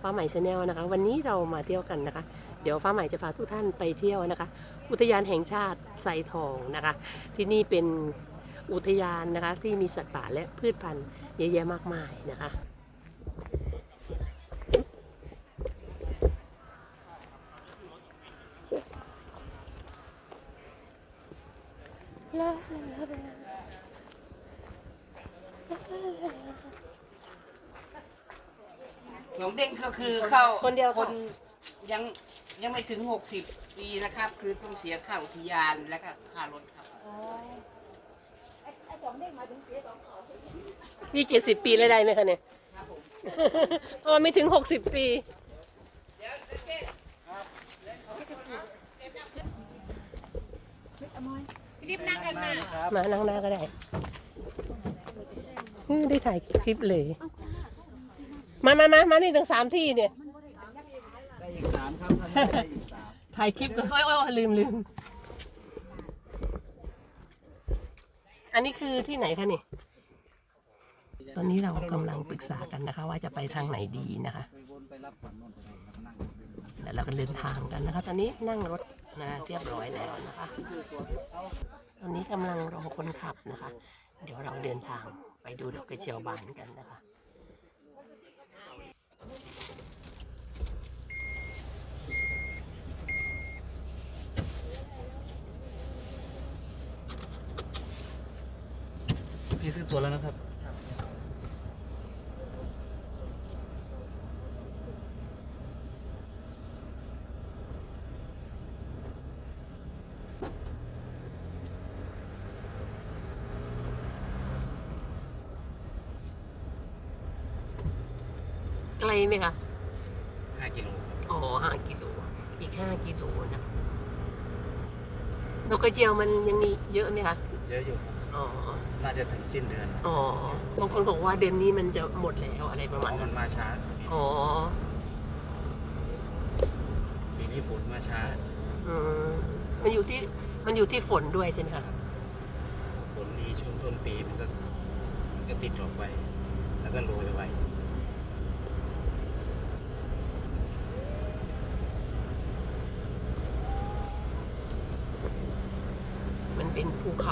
ฟ้าใหม่ชาแนลนะคะ วันนี้เรามาเที่ยวกันนะคะ เดี๋ยวฟ้าใหม่จะพาทุกท่านไปเที่ยวนะคะ อุทยานแห่งชาติไซทองนะคะ ที่นี่เป็นอุทยานนะคะที่มีสัตว์ป่าและพืชพันธุ์เยอะแยะมากมายนะคะหล งเด้งก็คือเข้าคนเดียวคค่ะนยังยังไม่ถึง60ปีนะครับ คือต้องเสียค่าอุทยานและก็ค่ารถครับนี่เจ็ดสิบปีแล้วได้ไหมคะเนี่ยครับผมอ๋อไม่ถึงหกสิบปีรีบนั่งกันมามานั่งหน้าก็ได้อืมได้ถ่ายคลิปเลย มามามามานี่ถึงสามที่เนี่ย ได้อีกสามครับท่านได้อีกสามถ่ายคลิปก่อนโอ้ยโอ้ยลืมลืม อันนี้คือที่ไหนคะนี่ตอนนี้เรากำลังปรึกษากันนะคะ ว่าจะไปทางไหนดีนะคะ ไปวนไปรับฝั่งโน้นไปเลยแล้วก็นั่งแล้วเราก็เดินทางกันนะคะ ตอนนี้นั่งรถนะเรียบร้อยแล้วนะคะ ตอนนี้กำลังรอคนขับนะคะ เดี๋ยวเราเดินทางไปดูดอกกระเจียวบานกันนะคะ พี่ซื้อตัวแล้วนะครับ ไกลไหมคะห้ากิโลครับอ๋อห้ากิโลอีกห้ากิโลนะดอกกระเจียวมันยังมีเยอะไหมคะเยอะอยู่ครับอ๋อน่าจะถึงสิ้นเดือนอ๋อบางคนบอกว่าเดือนนี้มันจะหมดแล้วอะไรประเพมาณราะมันั้นนมาช้าอ๋อปีนี้ฝนมาช้าอืมมันอยู่ที่มันอยู่ที่ฝนด้วยใช่ไหมคะถ้าฝนดีช่วงต้นปีมันก็มันก็ติดดอกไว้แล้วก็โรยไว้มันเป็ นภูเข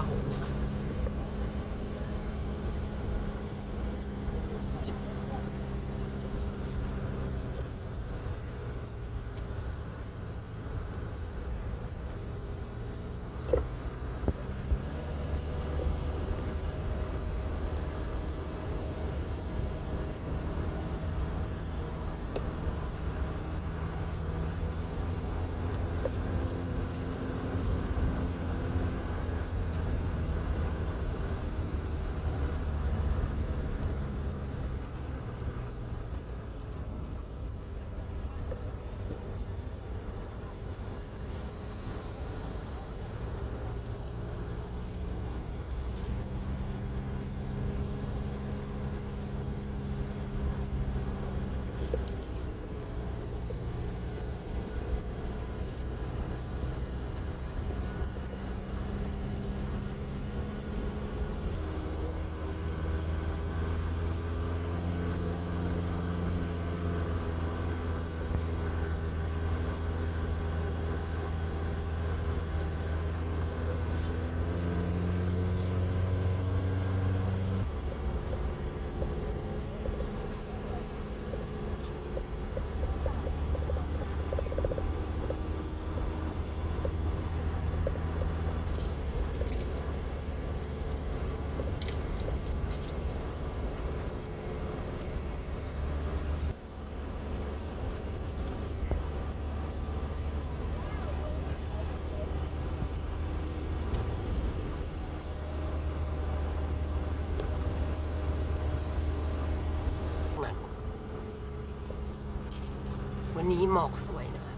นี้หมอกสวยนะคะ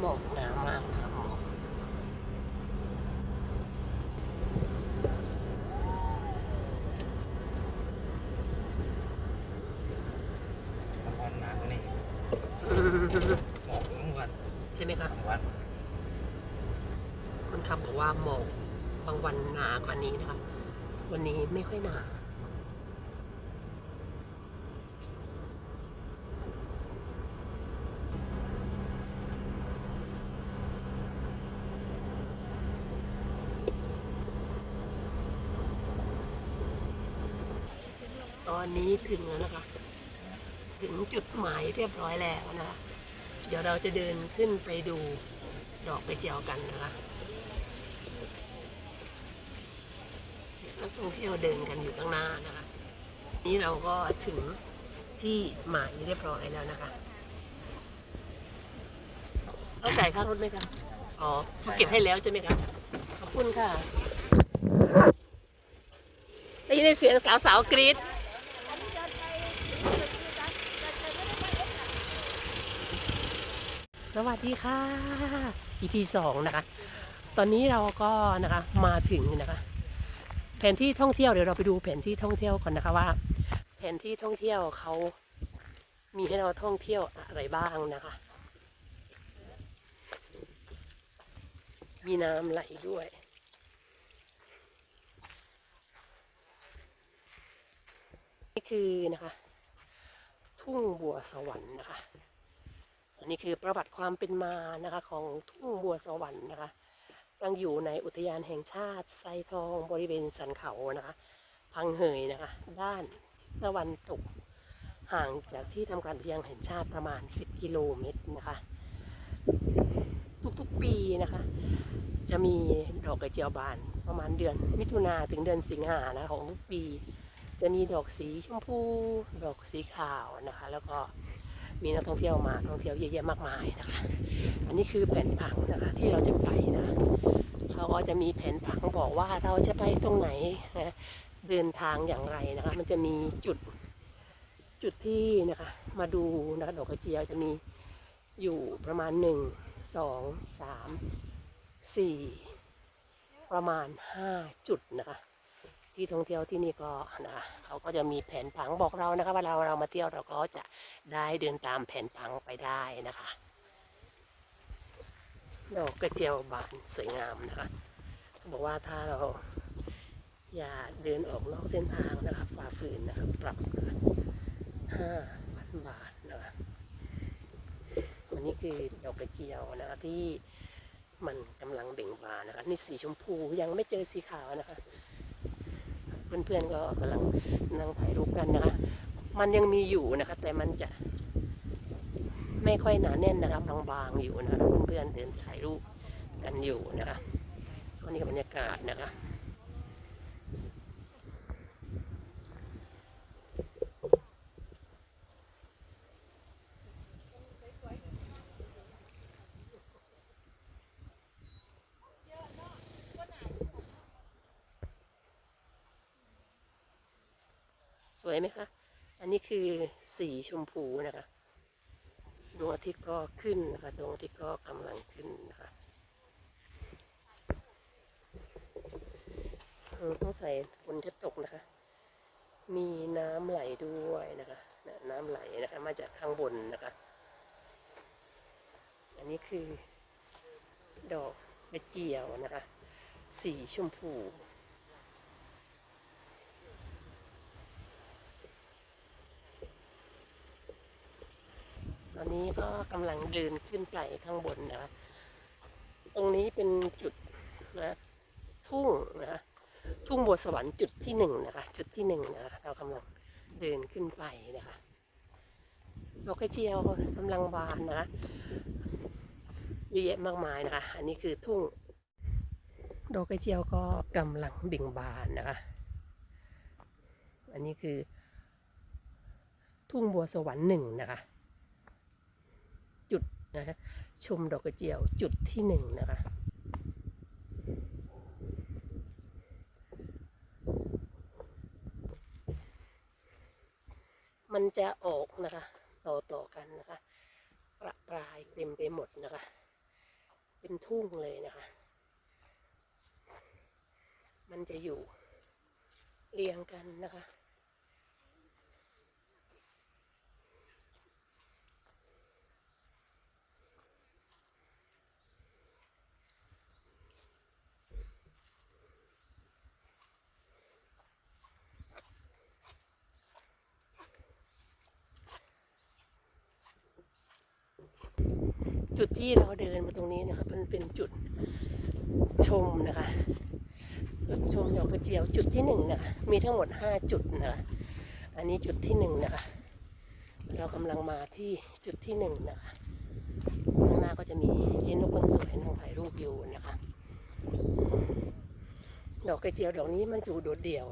หมอกหนามากนะคะหมอก บางวันหนากว่านี้ อืม หมอกทั้งวัน ใช่ไหมคะ ทั้งวัน คนขับบอก ว่าหมอกบางวันหนากว่านี้นะคะ วันนี้ไม่ค่อยหนาตอนนี้ถึงแล้วนะคะ ถึงจุดหมายเรียบร้อยแล้วนะคะ เดี๋ยวเราจะเดินขึ้นไปดูดอกกระเจียวกันนะคะ นักท่องเที่ยวเดินกันอยู่ข้างหน้านะคะ นี่เราก็ถึงที่หมายเรียบร้อยแล้วนะคะต้องจ่ายค่ารถไหมคะ อ๋อเขาเก็บให้แล้วใช่ไหมคะ ขอบคุณค่ะ ได้ยินเสียงสาวๆกรี๊ดสวัสดีค่ะ EP สองนะคะ ตอนนี้เราก็นะคะมาถึงนะคะ แผนที่ท่องเที่ยวเดี๋ยวเราไปดูแผนที่ท่องเที่ยวก่อนนะคะว่า แผนที่ท่องเที่ยวเขามีให้เราท่องเที่ยวอะไรบ้างนะคะ มีน้ำไหลด้วยนี่คือนะคะ ทุ่งบัวสวรรค์นะคะอันนี้คือประวัติความเป็นมานะคะ ของทุ่งบัวสวรรค์นะคะ ตั้งอยู่ในอุทยานแห่งชาติไซทองบริเวณสันเขานะคะ พังเหยนะคะ ด้านตะวันตก ห่างจากที่ทำการอุทยานแห่งชาติประมาณ 10 กิโลเมตรนะคะ ทุกๆปีนะคะ จะมีดอกกระเจียวบานประมาณเดือน มิถุนาถึงเดือนสิงหานะของทุกปี จะมีดอกสีชมพู ดอกสีขาวนะคะ แล้วก็ มีนักท่องเที่ยวมาท่องเที่ยวเยอะแยะมากมายนะคะอันนี้คือแผนผังนะคะที่เราจะไปนะเขาก็จะมีแผนผังบอกว่าเราจะไปตรงไหนนะเดินทางอย่างไรนะคะ มันจะมีจุดจุดที่นะคะ มาดูนะคะดอกกระเจียวจะมีอยู่ประมาณหนึ่งสองสามสี่ประมาณห้าจุดนะคะ ที่ท่องเที่ยวที่นี่ก็นะเขาก็จะมีแผนผังบอกเรานะคะว่าเราเรามาเที่ยวเราก็จะได้เดินตามแผนผังไปได้นะคะดอกกระเจียวบานสวยงามนะคะบอกว่าถ้าเราอย่าเดินออกนอกเส้นทางนะคะฝ่าฝืนนะคะปรับห้าพันบาทนะคะอันนี้คือดอกกระเจียวนะคะที่มันกำลังเบ่งบานนะคะนี่สีชมพูยังไม่เจอสีขาวนะคะ เพื่อนๆก็กำลังนั่งถ่ายรูปกันนะคะ มันยังมีอยู่นะคะ แต่มันจะ ไม่ค่อยหนาแน่นนะคะบางๆอยู่นะคะเพื่อนๆเดินถ่ายรูปกันอยู่นะคะนี่บรรยากาศนะคะ สวยไหมคะ อันนี้คือสีชมพูนะคะดวงอาทิตย์ก็ขึ้นนะคะดวงอาทิตย์ก็กำลังขึ้นนะคะต้องใส่ฝนจะตกนะคะ มีน้ำไหลด้วยนะคะน่ะน้ำไหลนะคะ มาจากข้างบนนะคะ อันนี้คือดอกกระเจียวนะคะ สีชมพู นี้ก็กำลังเดินขึ้นไปข้างบนนะคะตรงนี้เป็นจุดนะทุ่งนะทุ่งบัวสวรรค์จุดที่หนึ่งนะคะจุดที่หนึ่งนะคะเรากำลังเดินขึ้นไปนะคะดอกกระเจียวกำลังบานนะคะเยอะแยะมากมายนะคะ อันนี้คือทุ่งดอกกระเจียวก็กำลังเบ่งบานนะคะ อันนี้คือ ทุ่งบัวสวรรค์หนึ่งนะคะ จุดนะฮะชมดอกกระเจียวจุดที่หนึ่งนะคะมันจะออกนะคะ ต่อต่อกันนะคะประปรายเต็มไปหมดนะคะ เป็นทุ่งเลยนะคะ มันจะอยู่เรียงกันนะคะ ที่เราเดินมาตรงนี้นะคะมันเป็นจุดชมนะคะ จุดชมดอกกระเจียวจุดที่หนึ่งนะคะมีทั้งหมดห้าจุดนะคะอันนี้จุดที่หนึ่งนะคะเรากำลังมาที่จุดที่หนึ่งนะคะข้างหน้าก็จะมีเจนนกคนสวยนั่งถ่ายรูปอยู่นะคะดอกกระเจียวดอกนี้มันอยู่โดดเดี่ยว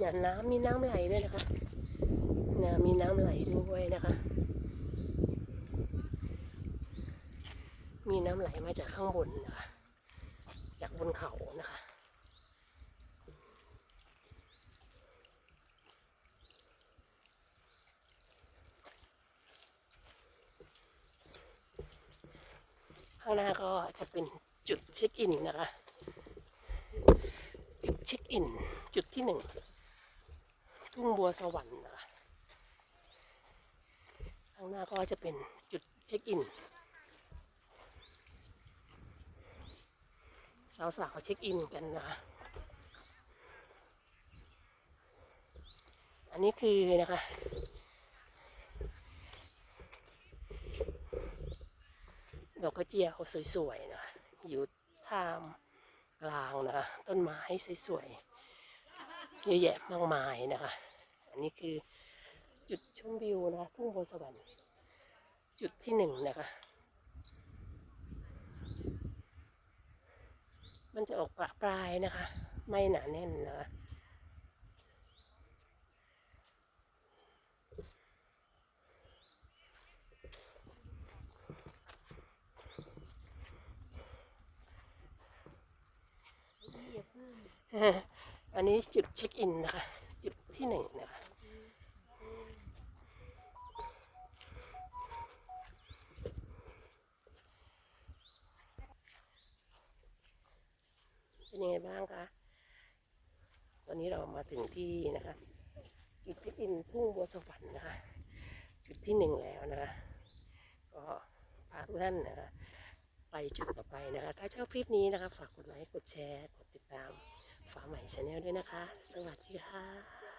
อย่าน้ำมีน้ำไหลด้วยนะคะนะมีน้ำไหลด้วยนะคะ มีน้ำไหลมาจากข้างบนนะคะ จากบนเขานะคะ ข้างหน้าก็จะเป็นจุดเช็คอินนะคะ จุดเช็คอิน จุดที่หนึ่ง ทุ่งบัวสวรรค์นะคะ ข้างหน้าก็จะเป็นจุดเช็คอิน สาวๆเช็คอินกันนะคะอันนี้คือนะคะ ดอกกระเจียวสวยๆนะอยู่ท่ามกลางนะคะต้นไม้สวยๆเยอะแยะมากมายนะคะ อันนี้คือจุดชมวิวนะคะทุ่งบัวสวรรค์จุดที่หนึ่งนะคะ มันจะออกประปรายนะคะ ไม่หนาแน่นนะคะอันนี้จุดเช็คอินนะคะ จุดที่หนึ่งนะคะ ยังไงบ้างคะ ตอนนี้เรามาถึงที่นะคะ จุดเช็คอินทุ่งบัวสวรรค์นะคะ จุดที่หนึ่งแล้วนะคะ ก็พาทุกท่านนะคะไปจุดต่อไปนะคะ ถ้าชอบคลิปนี้นะคะ ฝากกดไลค์ กดแชร์ กดติดตามฝาใหม่ชาแนลด้วยนะคะ สวัสดีค่ะ